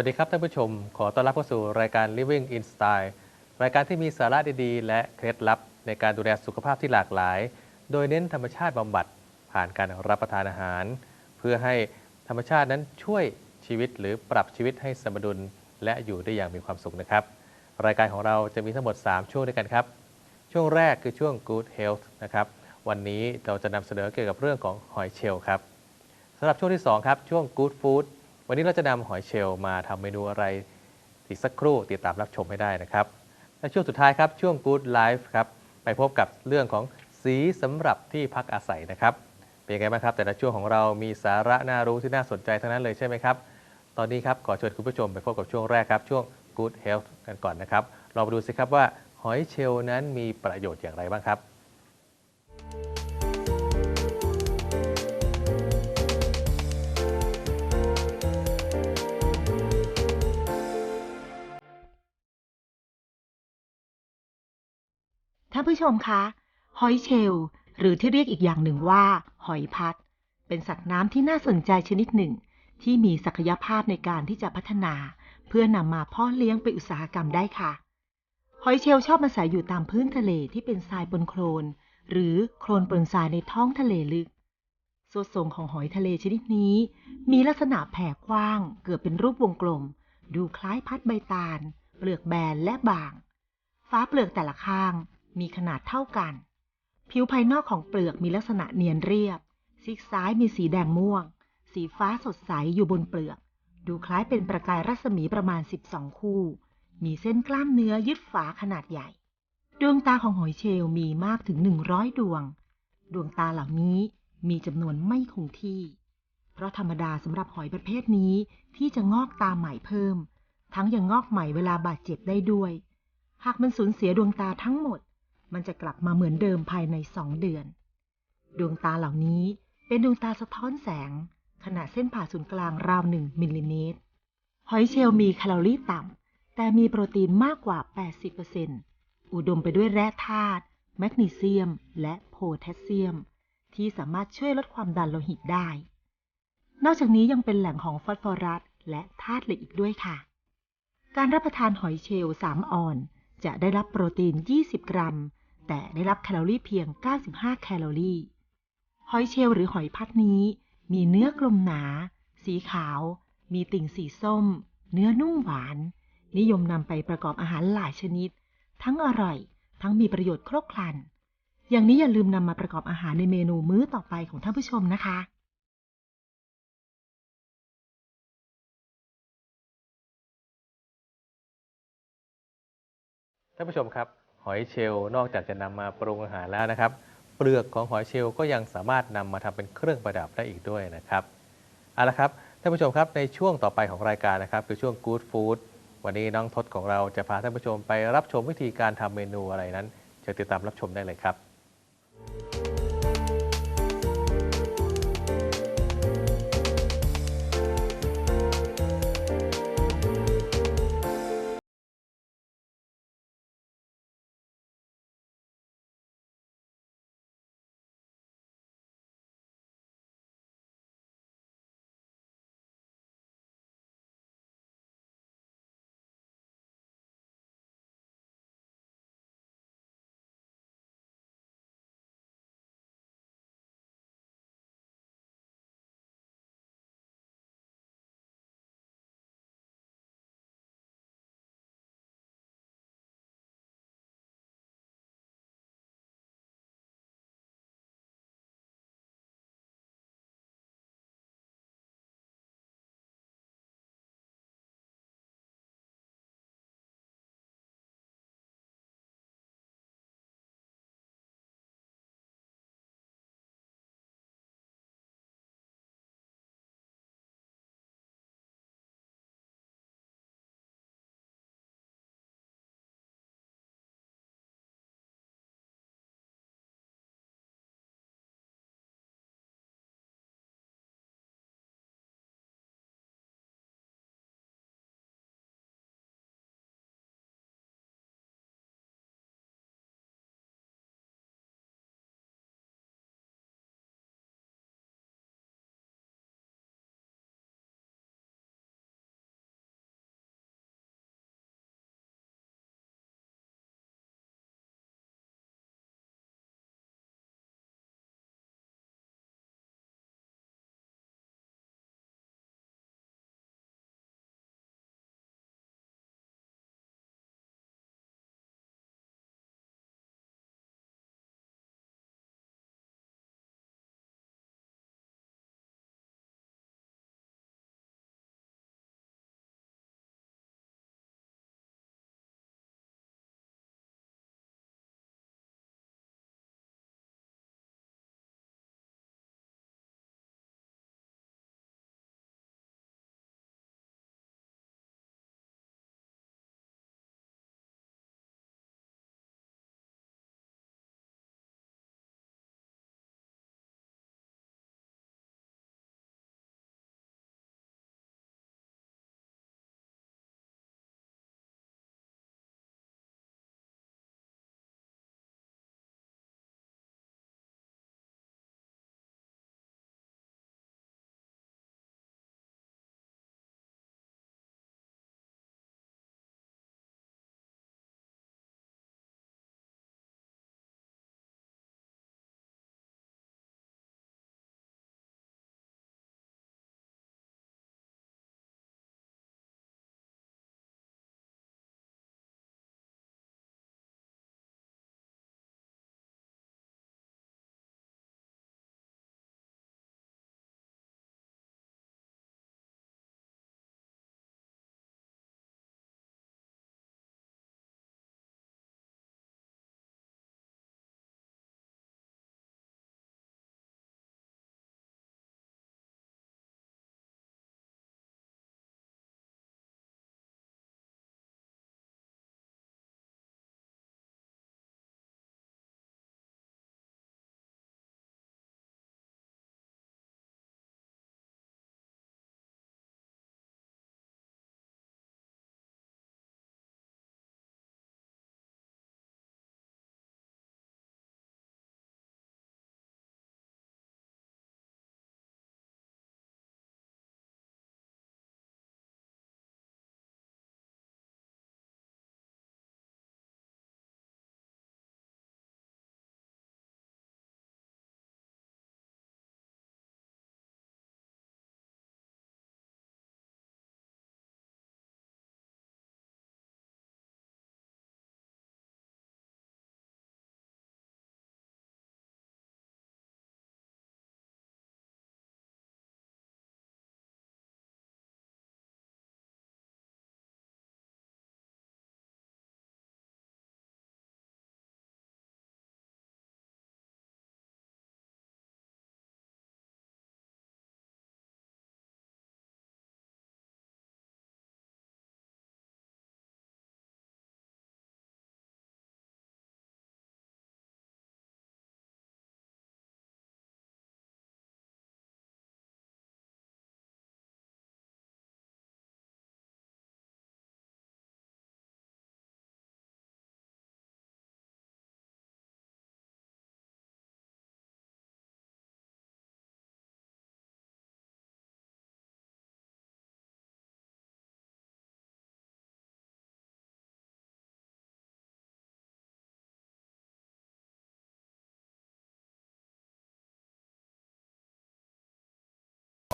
สวัสดีครับท่านผู้ชม ขอต้อนรับเข้าสู่รายการ Living in Style รายการที่มีสาระดีๆ และเคล็ดลับในการดูแลสุขภาพที่หลากหลาย โดยเน้นธรรมชาติบำบัดผ่านการรับประทานอาหาร เพื่อให้ธรรมชาตินั้นช่วยชีวิตหรือปรับชีวิตให้สมดุลและอยู่ได้อย่างมีความสุขนะครับ รายการของเราจะมีทั้งหมด 3 ช่วงด้วยกันครับ ช่วงแรกคือช่วง Good Health นะครับวันนี้เราจะนำเสนอเกี่ยวกับเรื่องของหอยเชลล์ครับสำหรับช่วงที่2ครับช่วง Good Food วันนี้เราจะนำหอยเชลล์มาทำเมนูอะไรอีกสักครู่ติดตามรับชมให้ได้นะครับ และช่วงสุดท้ายครับ ช่วง Good Life ครับ ไปพบกับเรื่องของสีสำหรับที่พักอาศัยนะครับ เป็นยังไงบ้างครับ แต่ละช่วงของเรามีสาระน่ารู้ที่น่าสนใจทั้งนั้นเลยใช่ไหมครับ ตอนนี้ครับขอเชิญคุณผู้ชมไปพบกับช่วงแรกครับช่วง Good Health กันก่อนนะครับเรามาดูสิครับว่าหอยเชลล์นั้นมีประโยชน์อย่างไรบ้างครับานผู้ชมคะ หอยเชลล์หรือที่เรียกอีกอย่างหนึ่งว่า หอยพัด เป็นสัตว์น้ำที่น่าสนใจชนิดหนึ่ง ที่มีศักยภาพในการที่จะพัฒนา เพื่อนำมาพ่อเลี้ยงไปอุตสาหกรรมได้ค่ะ หอยเชลล์ชอบอาศัยอยู่ตามพื้นทะเลที่เป็นทรายปนโคลน หรือโคลนปนทรายในท้องทะเลลึกส่วนทรงของหอยทะเลชนิดนี้ มีลักษณะแผ่กว้าง เกือบเป็นรูปวงกลม ดูคล้ายพัดใบตาล เปลือกแบนและบาง ฟ้าเปลือกแต่ละข้าง มีขนาดเท่ากัน ผิวภายนอกของเปลือกมีลักษณะเนียนเรียบ ซีกซ้ายมีสีแดงม่วง สีฟ้าสดใสอยู่บนเปลือก ดูคล้ายเป็นประกายรัศมีประมาณ 12 คู่ มีเส้นกล้ามเนื้อยึดฝาขนาดใหญ่ ดวงตาของหอยเชลล์มีมากถึง 100 ดวง ดวงตาเหล่านี้มีจำนวนไม่คงที่ เพราะธรรมดาสำหรับหอยประเภทนี้ที่จะงอกตาใหม่เพิ่ม ทั้งยังงอกใหม่เวลาบาดเจ็บได้ด้วย หากมันสูญเสียดวงตาทั้งหมด มันจะกลับมาเหมือนเดิมภายในสองเดือน ดวงตาเหล่านี้เป็นดวงตาสะท้อนแสง ขนาดเส้นผ่าศูนย์กลางราวหนึ่งมิลลิเมตร หอยเชลล์มีแคลอรี่ต่ำ แต่มีโปรตีนมากกว่า 80%อุดมไปด้วยแร่ธาตุแมกนีเซียม และโพแทสเซียม ที่สามารถช่วยลดความดันโลหิตได้ นอกจากนี้ยังเป็นแหล่งของฟอสฟอรัส และธาตุเหล็กอีกด้วยค่ะ การรับประทานหอยเชลล์3ออน จะได้รับโปรตีน 20 กรัม แต่ได้รับแคลอรี่เพียง 95 แคลอรี่ หอยเชลล์หรือหอยพัดนี้ มีเนื้อกลมหนา สีขาว มีติ่งสีส้ม เนื้อนุ่มหวาน นิยมนำไปประกอบอาหารหลายชนิด ทั้งอร่อย ทั้งมีประโยชน์ครบครัน อย่างนี้อย่าลืมนำมาประกอบอาหารในเมนูมื้อต่อไปของท่านผู้ชมนะคะท่านผู้ชมครับ หอยเชลล์นอกจากจะนำมาปรุงอาหารแล้วนะครับ เปลือกของหอยเชลล์ก็ยังสามารถนำมาทำเป็นเครื่องประดับได้อีกด้วยนะครับเอาละครับท่านผู้ชมครับในช่วงต่อไปของรายการนะครับคือช่วง Good Food วันนี้น้องทศของเราจะพาท่านผู้ชมไปรับชมวิธีการทำเมนูอะไรนั้นเชิญติดตามรับชมได้เลยครับ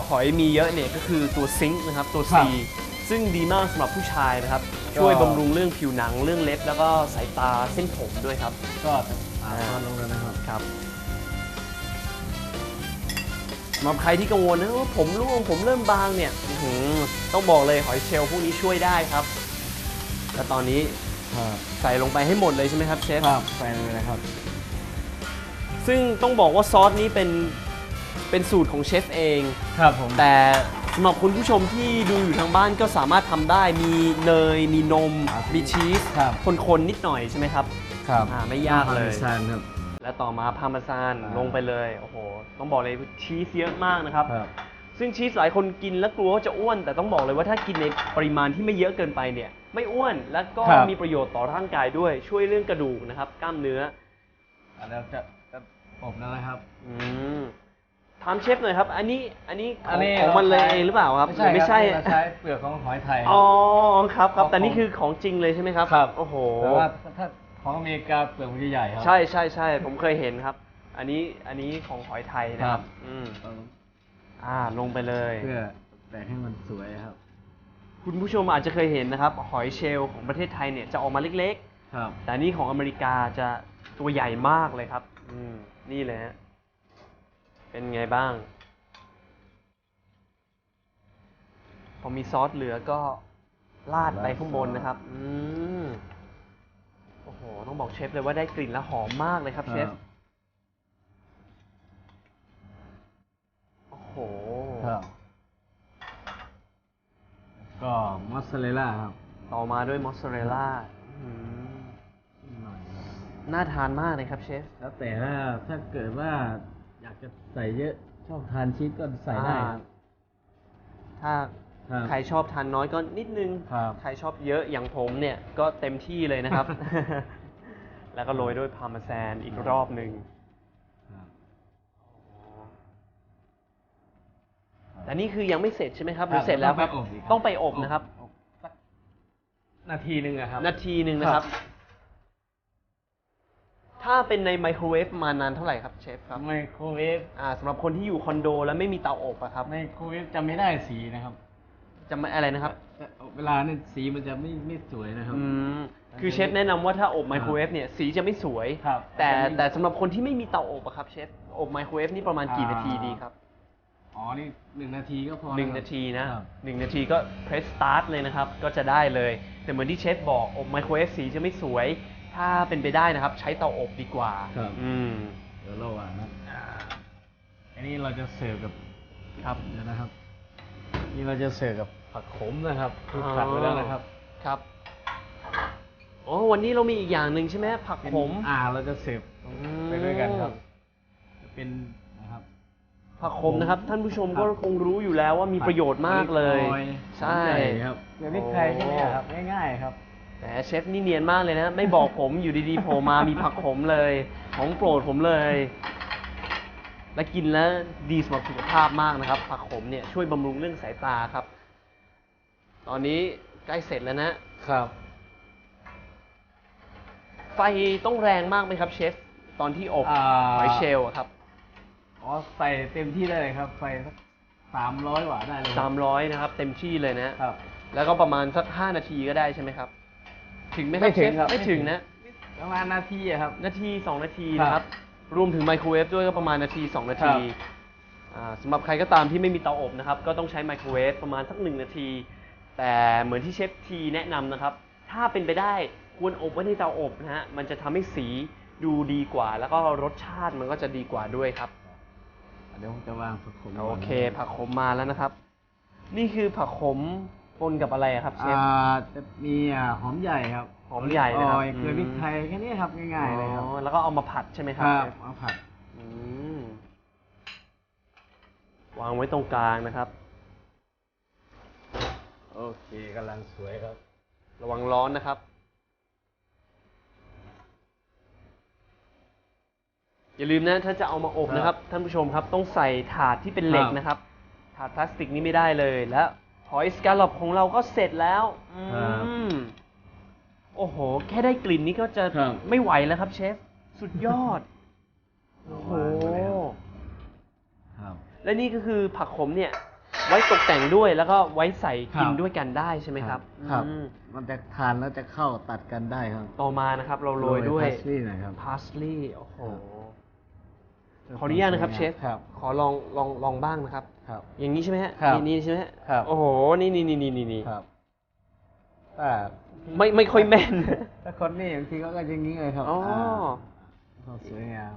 หอยมีเยอะเนี่ยก็คือตัวซิงค์นะครับตัวครั C บซึ่งดีมากสำหรับผู้ชายนะครับก็ช่วยบำรุงเรื่องผิวหนังเรื่องเล็บ แล้วก็สายตาเส้นผมด้วยครับ ก็อ่าทอนลงแล้วนะครับ ครับสำหรับใครที่กังวลนะว่าผมร่วงผมเริ่มบางเนี่ยอื้อหือต้องบอกเลยหอยเชลล์พวกนี้ช่วยได้ครับ และตอนนี้ครับใส่ลงไปให้หมดเลยใช่ไหมครับเชฟ ครับใส่เลยนะครับ ซึ่งต้องบอกว่าซอสนี้เป็น เป็นสูตรของเชฟเอง ครับผม แต่สำหรับคุณผู้ชมที่ดูอยู่ทางบ้านก็สามารถทำได้มีเนย มีนมมีชีสครับ คนๆนิดหน่อยใช่ไหมครับ ครับอ่าไม่ยากเลยพรมซานครับ และต่อมาพาร์เมซานอ่า ลงไปเลยโอ้โหต้องบอกเลยชีสเยอะมากนะครับ ครับ ซึ่งชีสหลายคนกินแล้วกลัวว่าจะอ้วน แต่ต้องบอกเลยว่าถ้ากินในปริมาณที่ไม่เยอะเกินไปเนี่ย ไม่อ้วนและก็ครับ มีประโยชน์ต่อร่างกายด้วยช่วยเรื่องกระดูกนะครับ กล้ามเนื้อ อะแล้วจะจะอบแล้วนะครับ อืม ถามเชฟหน่อยครับ อันนี้อันนี้ขอัอนงนี้ของมันเลยราใช้เองหรือเปล่าครับไม่ใช่หรือไม่ใช่ครับเราใช้เปลือกของหอยไทย อ๋อครับครับของแต่นี่คือของจริงเลยใช่ไหมครับครับ โอ้โห แต่ว่าถ้าของอเมริกาเปลือกมันจะใหญ่ครั ใช่ใช่ใช่ผมเคยเห็นครับ อันนี้อันนี้ของหอยไทยนะคครัรับ บ อืมเอาอ่าลงไปเลย เพื่อแต่งให้มันสวยครับ คุณผู้ชมอาจจะเคยเห็นนะครับ หอยเชลล์ของประเทศไทยเนี่ยจะออกมาเล็ก ครับ ๆ แต่นี่ของอเมริกาจะตัวใหญ่มากเลยครับ อืมนี่เลยฮะ เป็นไงบ้าง พอมีซอสเหลือก็ราดไปข้างบนนะครับ อืมโอ้โห ต้องบอกเชฟเลยว่าได้กลิ่นและหอมมากเลยครับเชฟ โอ้โห ครับ ก็มอสซาเรลล่าครับ ต่อมาด้วยมอสซาเรลล่าอืมหน่อยครับน่าทานมากเลยครับเชฟ แล้วแต่ถ้าถ้าเกิดว่าอยาก จะใส่เยอะ ชอบทานชีสก็ใส่ได้ครับถ้าครับใครชอบทานน้อยก็นิดนึง ครับ ใครชอบเยอะอย่างผมเนี่ยก็เต็มที่เลยนะครับ แล้วก็โรยด้วยพาร์เมซานอีกรอบหนึ่งครับแต่นี่คือยังไม่เสร็จใช่ไหมครับหรือเสร็จแล้วครับ ต้องไปอบอีกครับต้องไปอบนะครับอบสักนาทีหนึ่งอะครับ นาทีหนึ่งนะครับ ถ้าเป็นในไมโครเวฟประมานานเท่าไหร่ครับเชฟครับไมโครเวฟอ่าสำหรับคนที่อยู่คอนโดแล้วไม่มีเตาอบอะครับไมโครเวฟจะไม่ได้สีนะครับจะไม่อะไรนะครับ แต่เวลาเนี่ยสีมันจะไม่ไม่สวยนะครับ อืม คือเชฟแนะนำว่าถ้าอบไมโครเวฟเนี่ยสีจะไม่สวย ครับแต่จะไม่แต่สำหรับคนที่ไม่มีเตาอบอะครับเชฟอบไมโครเวฟนี่ประมาณกี่อ่า นาทีดีครับอ๋อนี่หนึ่งนาทีก็พอหนึ่งะครับ นาทีนะครับ หนึ่งนาทีก็เพรสสตาร์ทเลยนะครับ ก็จะได้เลย แต่เหมือนที่เชฟบอกอบไมโครเวฟสีจะไม่สวย ถ้าเป็นไปได้นะครับ ใช้เตาอบดีกว่าครับ อืมเดี๋ยวเราอ่านนะอันนี้เราจะเสิร์ฟกับครับเดี๋ยวนะครับ นี่เราจะเสิร์ฟกับผักขมนะครับคือผัดไว้แล้วนะครับครับอ๋อวันนี้เรามีอีกอย่างหนึ่งใช่ไหมผักเป็นขม อ่าเราจะเสิร์ฟอืมไปด้วยกันครับ จะเป็นนะครับ ผักขมนะครับ ท่านผู้ชมครัก็บคงรู้อยู่แล้วว่ามีประโยชน์มากเลยออใช่ครับ เดี๋ยวพริกไทยแค่เนี้ครับ ง่ายๆครับ แต่เชฟนี่เนียนมากเลยนะ ไม่บอกผมอยู่ดีๆโผล่มามีผักขมเลย ของโปรดผมเลย และกินแล้วดีสำหรับสุขภาพมากนะครับ ผักขมเนี่ยช่วยบำรุงเรื่องสายตาครับ ตอนนี้ใกล้เสร็จแล้วนะครับ ไฟต้องแรงมากไหมครับเชฟตอนที่อบอ่า หอยเชลล์อะครับอ๋อใส่เต็มที่ได้เลยครับไฟสักสามร้อยวัตต์ได้เลยคสารับมร้อยนะครับ เต็มที่เลยนะ ครับ แล้วก็ประมาณสักห้านาทีก็ได้ใช่ไหมครับ ถึงไหมครับไม่ถึงเชฟครับไม่ถึงนะ ประมาณนาทีอะครับ นาทีสองนาทีครับนะครับ รวมถึงไมโครเวฟด้วยก็ประมาณนาทีสองนาทีครับอ่าสำหรับใครก็ตามที่ไม่มีเตาอบนะครับ ก็ต้องใช้ไมโครเวฟประมาณสักหนึ่งนาที แต่เหมือนที่เชฟทีแนะนำนะครับ ถ้าเป็นไปได้ควรอบไว้ในเตาอบนะฮะ มันจะทำให้สีดูดีกว่า แล้วก็รสชาติมันก็จะดีกว่าด้วยครับ เดี๋ยวผมจะวางผักขมโอเค ผักขมมาแล้วนะครับ นี่คือผักขม ปนกับอะไรอะครับเชฟ อ่าจะมีอ่าหอมใหญ่ครับหอมใหญ่นะครับออยเกลือพริกไทยแค่นี้ครับง่ายๆเลยครับอ๋อแล้วก็เอามาผัดใช่ไหมคครับรับเชฟเอาผัดอืมวางไว้ตรงกลางนะครับ โอเคกำลังสวยครับ ระวังร้อนนะครับ อย่าลืมนะถ้าจะเอามาอบครับนะครับ ท่านผู้ชมครับ ต้องใส่ถาดที่เป็นเหล็กครับ นะครับ ถาดพลาสติกนี่ไม่ได้เลยและ หอยสแกลลอปของเราก็เสร็จแล้วอืครับมโอ้โห แค่ได้กลิ่นนี้ก็จะครับ ไม่ไหวแล้วครับเชฟ สุดยอด โอ้โหวางไว้แล้วครับ และนี่ก็คือผักขมเนี่ย ไว้ตกแต่งด้วยแล้วก็ไว้ใส่กินครับ ด้วยกันได้ใช่ไหมครับครับ อืมมันจะทานแล้วจะเข้าตัดกันได้ครับต่อมานะครับ เราโรยด้วย พาสลีย์หน่อยครับ พาสลีย์โอ้โห ครับ ขออนุญาตนะครับเชฟครับ ขอลองลองลองบ้างนะครับ ครับ อย่างนี้ใช่ไหมฮะครับนี่นี่ใช่ไหมฮะครับ โอ้โหนี่นี่นี่นี่นี่นี่ครับแต่ไม่ไม่ค่อยแม่นถ้าคนนี่บางทีเขาก็อย่างนี้เลยครับอ๋อาสวยงาม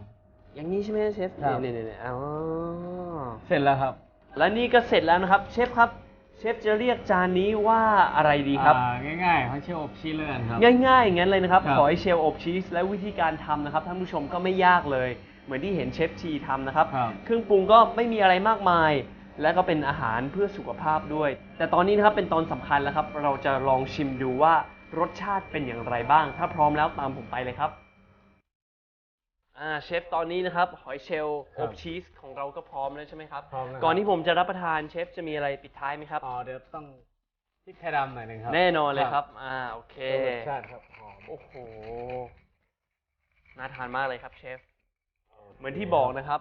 อย่างนี้ใช่ไหมเชฟครับ นี่นี่นี่อ๋อเสร็จแล้วครับและนี่ก็เสร็จแล้วนะครับ เชฟครับ เชฟจะเรียกจานนี้ว่าอะไรดีครับ อ่าง่ายๆเขาเชื่ออบชีสเลยกันครับ ง่ายๆอย่างนั้นเลยนะครับ ครับหอยเชลล์อบชีสและวิธีการทำนะครับท่านผู้ชมก็ไม่ยากเลย เหมือนที่เห็นเชฟทีทำนะครับ ครับ เครื่องปรุงก็ไม่มีอะไรมากมาย และก็เป็นอาหารเพื่อสุขภาพด้วย แต่ตอนนี้นะครับเป็นตอนสำคัญแล้วครับ เราจะลองชิมดูว่ารสชาติเป็นอย่างไรบ้าง ถ้าพร้อมแล้วตามผมไปเลยครับอ่าเชฟตอนนี้นะครับหอยเชลล์ครัอบบชีสของเราก็พร้อมแล้วใช่ไหมครับพร้อมแล้วครับ ก่อนที่ผมจะรับประทานเชฟจะมีอะไรปิดท้ายไหมครับ อ๋อเดี๋ยวต้องพริกไทยดำหน่อยหนึ่งครับแน่นอนเลยครับ อ่าโอเคเพื่อรสชาติครับหอมโอ้โห น่าทานมากเลยครับเชฟ เหมือนที่บอกนะครับ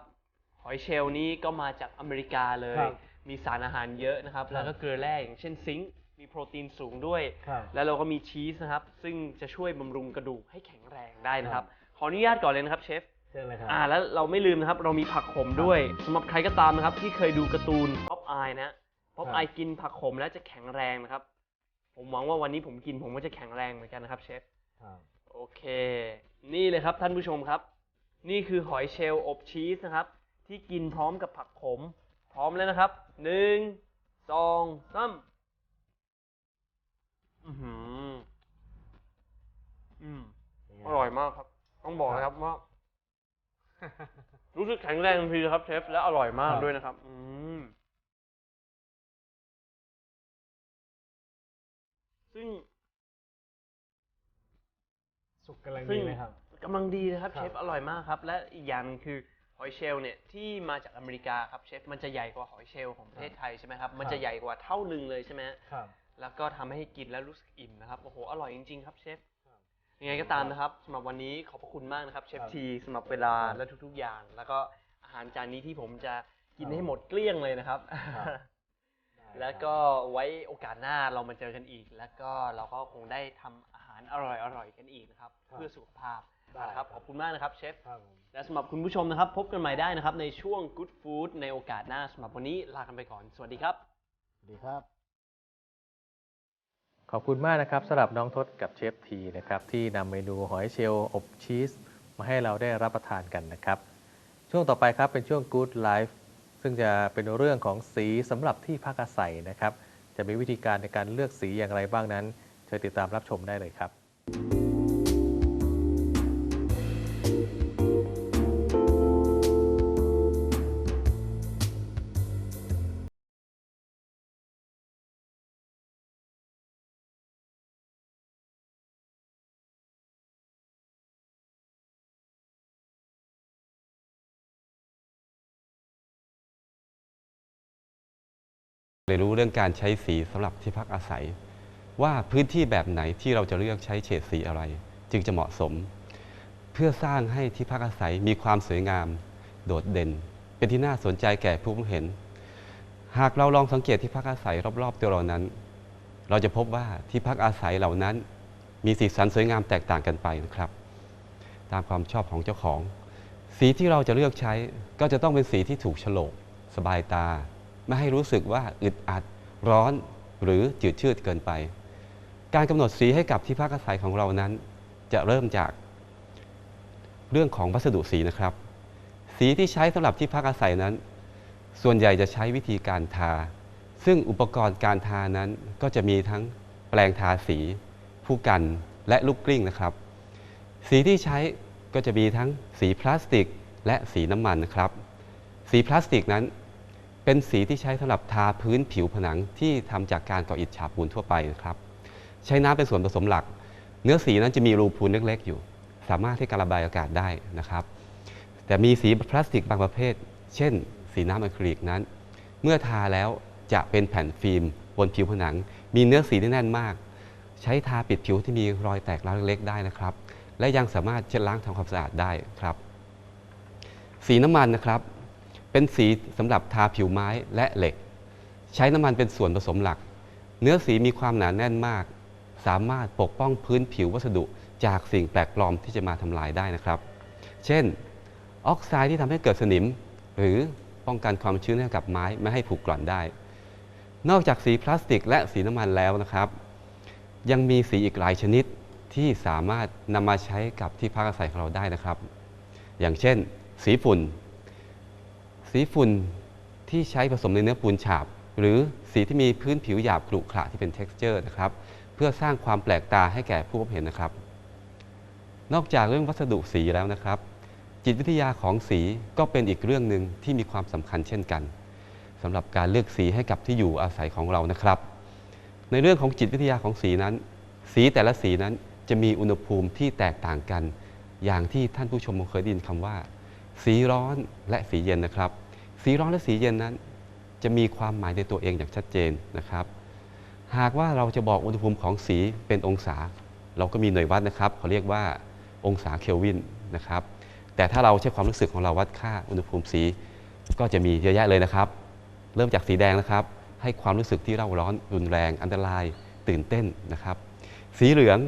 หอยเชลล์นี้ก็มาจากอเมริกาเลย ครับมีสารอาหารเยอะนะครับครับ แล้วก็เกลือแร่อย่างเช่นซิงค์มีโปรตีนสูงด้วย ครับแล้วเราก็มีชีสนะครับ ซึ่งจะช่วยบำรุงกระดูกให้แข็งแรงได้นะครับครับ ขออนุญาตก่อนเลยนะครับเชฟ เชิญเลยครับ อ่าแล้วเราไม่ลืมนะครับ เรามีผักขมด้วยสำหรับใครก็ตามนะครับ ที่เคยดูการ์ตูนป๊อปอายนะป๊อปครับอายกินผักขมแล้วจะแข็งแรงนะครับ ผมหวังว่าวันนี้ผมกินผมก็จะแข็งแรงเหมือนกันนะครับเชฟครับ โอเค นี่เลยครับท่านผู้ชมครับ นี่คือหอยเชลล์อบชีสนะครับ ที่กินพร้อมกับผักขม พร้อมแล้วนะครับหนึ่งสองสามอือหืออืมอร่อยมากครับ ต้องบอกนะครับว่า รู้สึกแข็งแรงทันทีครับเชฟและอร่อยมากครับด้วยนะครับ อืมซึ่ง สุกกำลังซึ่ดีงเลยครับ กำลังดีนะครับคเชรับฟอร่อยมากครับและอีกอย่างหนึงคือหอยเชลล์เนี่ยที่มาจากอเมริกาครับเชฟมันจะใหญ่กว่าหอยเชลล์ของประเทศไทยใช่ไหมครับมันจะใหญ่กว่าเท่านึงเลยใช่ไหมฮะครับแล้วก็ทำให้กินแล้วรู้สึกอิ่มนะครับโอ้โหอร่อยจริงๆครับเชฟครับยังไงก็ตามนะครับสำหรับวันนี้ขอบพระคุณมากนะครับเชฟครับทีสำหรับเวลาครับและทุก ๆอย่าง แล้วก็อาหารจานนี้ที่ผมจะกินครับให้หมดเกลี้ยงเลยนะครับครับ แล้วก็ไว้โอกาสหน้าเรามาเจอกันอีก แล้วก็เราก็คงได้ทำอาหารอร่อยๆกันอีกนะครับครับเพื่อสุขภาพ ได้นะครับครับขอบคุณมากนะครับเชฟครับผมและสำหรับคุณผู้ชมนะครับ พบกันใหม่ได้นะครับในช่วง Good Food ในโอกาสหน้าสำหรับวันนี้ลากันไปก่อน สวัสดีครับ สวัสดีครับ ขอบคุณมากนะครับสำหรับน้องทศกับเชฟทีนะครับที่นำเมนูหอยเชลล์อบชีส มาให้เราได้รับประทานกันนะครับ ช่วงต่อไปครับเป็นช่วง Good Life ซึ่งจะเป็นเรื่องของสีสำหรับที่พักอาศัยนะครับ จะมีวิธีการในการเลือกสีอย่างไรบ้างนั้น เชิญติดตามรับชมได้เลยครับ เรียนรู้เรื่องการใช้สีสำหรับที่พักอาศัย ว่าพื้นที่แบบไหนที่เราจะเลือกใช้เฉดสีอะไร จึงจะเหมาะสม เพื่อสร้างให้ที่พักอาศัยมีความสวยงาม โดดเด่น เป็นที่น่าสนใจแก่ผู้เห็น หากเราลองสังเกตที่พักอาศัยรอบๆตัวเรานั้น เราจะพบว่าที่พักอาศัยเหล่านั้น มีสีสันสวยงามแตกต่างกันไปนะครับ ตามความชอบของเจ้าของ สีที่เราจะเลือกใช้ก็จะต้องเป็นสีที่ถูกโฉลกสบายตา ไม่ให้รู้สึกว่าอึดอัดร้อนหรือจืดชืดเกินไป การกำหนดสีให้กับที่พักอาศัยของเรานั้น จะเริ่มจากเรื่องของวัสดุสีนะครับ สีที่ใช้สำหรับที่พักอาศัยนั้น ส่วนใหญ่จะใช้วิธีการทา ซึ่งอุปกรณ์การทานั้นก็จะมีทั้งแปรงทาสี ผู้กันและลูกกลิ้งนะครับ สีที่ใช้ก็จะมีทั้งสีพลาสติก และสีน้ำมันนะครับ สีพลาสติกนั้น เป็นสีที่ใช้สำหรับทาพื้นผิวผนังที่ทำจากการก่ออิฐฉาบปูนทั่วไปนะครับ ใช้น้ำเป็นส่วนผสมหลัก เนื้อสีนั้นจะมีรูพูนเล็กๆอยู่ สามารถให้การระบายอากาศได้นะครับ แต่มีสีพลาสติกบางประเภท เช่น สีน้ำอะคริลิกนั้น เมื่อทาแล้วจะเป็นแผ่นฟิล์มบนผิวผนัง มีเนื้อสีที่แน่นมาก ใช้ทาปิดผิวที่มีรอยแตกร้าวเล็กๆได้นะครับ และยังสามารถเช็ดล้างทำความสะอาดได้ครับ สีน้ำมันนะครับ เป็นสีสำหรับทาผิวไม้และเหล็ก ใช้น้ำมันเป็นส่วนผสมหลัก เนื้อสีมีความหนาแน่นมาก สามารถปกป้องพื้นผิววัสดุจากสิ่งแปลกปลอมที่จะมาทำลายได้นะครับ เช่น ออกไซด์ที่ทำให้เกิดสนิม หรือป้องกันความชื้นให้กับไม้ไม่ให้ผุกร่อนได้ นอกจากสีพลาสติก และสีน้ำมันแล้วนะครับ ยังมีสีอีกหลายชนิดที่สามารถนำมาใช้กับที่พักอาศัยของเราได้นะครับ อย่างเช่น สีฝุ่น สีฝุ่นที่ใช้ผสมในเนื้อปูนฉาบ หรือสีที่มีพื้นผิวหยาบกรุขระที่เป็น texture นะครับเพื่อสร้างความแปลกตาให้แก่ผู้พบเห็นนะครับ นอกจากเรื่องวัสดุสีแล้วนะครับ จิตวิทยาของสีก็เป็นอีกเรื่องหนึ่งที่มีความสำคัญเช่นกันสำหรับการเลือกสีให้กับที่อยู่อาศัยของเรานะครับ ในเรื่องของจิตวิทยาของสีนั้น สีแต่ละสีนั้นจะมีอุณหภูมิที่แตกต่างกัน อย่างที่ท่านผู้ชมคงเคยได้ยินคำว่า สีร้อนและสีเย็นนะครับ สีร้อนและสีเย็นนั้น จะมีความหมายในตัวเองอย่างชัดเจนนะครับ หากว่าเราจะบอกอุณหภูมิของสีเป็นองศา เราก็มีหน่วยวัดนะครับเขาเรียกว่าองศาเคลวินนะครับ แต่ถ้าเราใช้ความรู้สึกของเราวัดค่าอุณหภูมิสี ก็จะมีเยอะแยะเลยนะครับ เริ่มจากสีแดงนะครับ ให้ความรู้สึกที่เร่าร้อนรุนแรง อันตราย ตื่นเต้นนะครับ สีเหลือง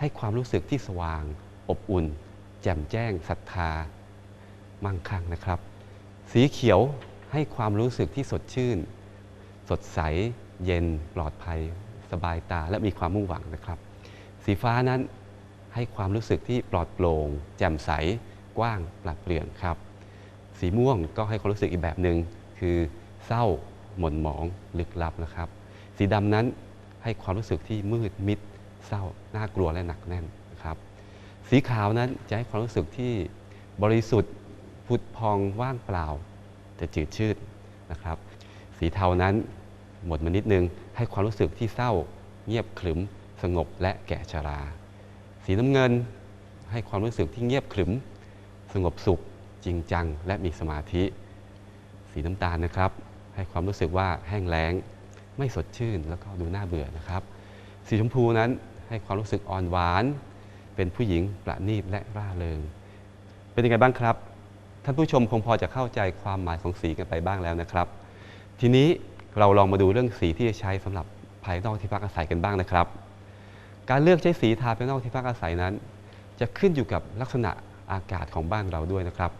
ให้ความรู้สึกที่สว่าง อบอุ่น แจ่มแจ้งศรัทธา มั่งคั่งนะครับ สีเขียวให้ความรู้สึกที่สดชื่น สดใส เย็น ปลอดภัย สบายตา และมีความมุ่งหวังนะครับ สีฟ้านั้นให้ความรู้สึกที่ปลอดโปร่ง แจ่มใส กว้างปราดเปรื่องครับ สีม่วงก็ให้ความรู้สึกอีกแบบหนึ่งคือเศร้า หม่นหมอง ลึกลับนะครับ สีดำนั้นให้ความรู้สึกที่มืดมิด เศร้า น่ากลัวและหนักแน่นนะครับ สีขาวนั้นจะให้ความรู้สึกที่บริสุทธิ์ ผุดพองว่างเปล่า แต่จืดชืดนะครับ สีเทานั้นหมดมานิดนึงให้ความรู้สึกที่เศร้า เงียบขรึม สงบและแก่ชรา สีน้ำเงินให้ความรู้สึกที่เงียบขรึม สงบสุข จริงจัง และมีสมาธิ สีน้ำตาลนะครับ ให้ความรู้สึกว่าแห้งแล้ง ไม่สดชื่นแล้วก็ดูน่าเบื่อนะครับ สีชมพูนั้นให้ความรู้สึกอ่อนหวาน เป็นผู้หญิงประณีตและร่าเริง เป็นยังไงบ้างครับ ท่านผู้ชมคงพอจะเข้าใจความหมายของสีกันไปบ้างแล้วนะครับ ทีนี้เราลองมาดูเรื่องสีที่จะใช้สำหรับภายนอกที่พักอาศัยกันบ้างนะครับ การเลือกใช้สีทาภายนอกที่พักอาศัยนั้น จะขึ้นอยู่กับลักษณะอากาศของบ้านเราด้วยนะครับ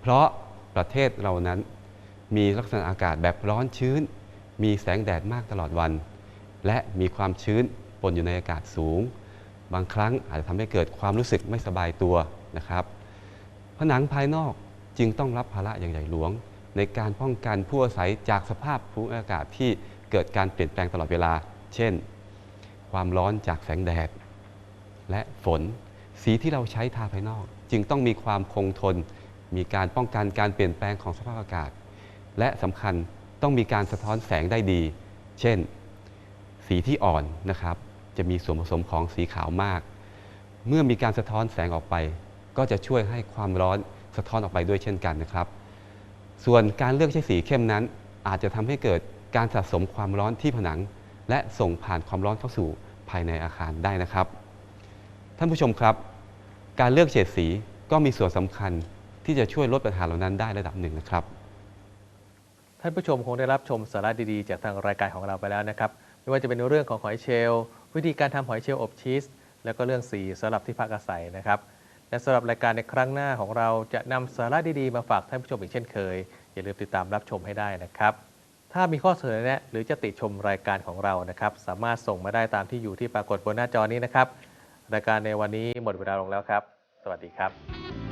เพราะประเทศเรานั้นมีลักษณะอากาศแบบร้อนชื้น มีแสงแดดมากตลอดวัน และมีความชื้นปนอยู่ในอากาศสูง บางครั้งอาจจะทำให้เกิดความรู้สึกไม่สบายตัวนะครับ ผนังภายนอก จึงต้องรับภาระอย่างใหญ่หลวง ในการป้องกันผู้อาศัยจากสภาพภูมิอากาศที่เกิดการเปลี่ยนแปลงตลอดเวลา เช่น ความร้อนจากแสงแดด และฝน สีที่เราใช้ทาภายนอก จึงต้องมีความคงทน มีการป้องกันการเปลี่ยนแปลงของสภาพอากาศ และสำคัญต้องมีการสะท้อนแสงได้ดี เช่น สีที่อ่อนนะครับ จะมีส่วนผสมของสีขาวมาก เมื่อมีการสะท้อนแสงออกไป ก็จะช่วยให้ความร้อน สะท้อนออกไปด้วยเช่นกันนะครับ ส่วนการเลือกใช้สีเข้มนั้น อาจจะทำให้เกิดการสะสมความร้อนที่ผนัง และส่งผ่านความร้อนเข้าสู่ภายในอาคารได้นะครับ ท่านผู้ชมครับ การเลือกเฉดสีก็มีส่วนสำคัญที่จะช่วยลดปัญหาเหล่านั้นได้ระดับหนึ่งนะครับท่านผู้ชมคงได้รับชมสาระดีๆ จากทางรายการของเราไปแล้วนะครับ ไม่ว่าจะเป็นเรื่องของหอยเชลล์วิธีการทำหอยเชลล์อบชีส แล้วก็เรื่องสีสำหรับที่พักอาศัยนะครับ และสำหรับรายการในครั้งหน้าของเราจะนำสาระดีๆมาฝากท่านผู้ชมอีกเช่นเคย อย่าลืมติดตามรับชมให้ได้นะครับ ถ้ามีข้อเสนอแนะหรือจะติชมรายการของเรานะครับ สามารถส่งมาได้ตามที่อยู่ที่ปรากฏบนหน้าจอนี้นะครับ รายการในวันนี้หมดเวลาลงแล้วครับ สวัสดีครับ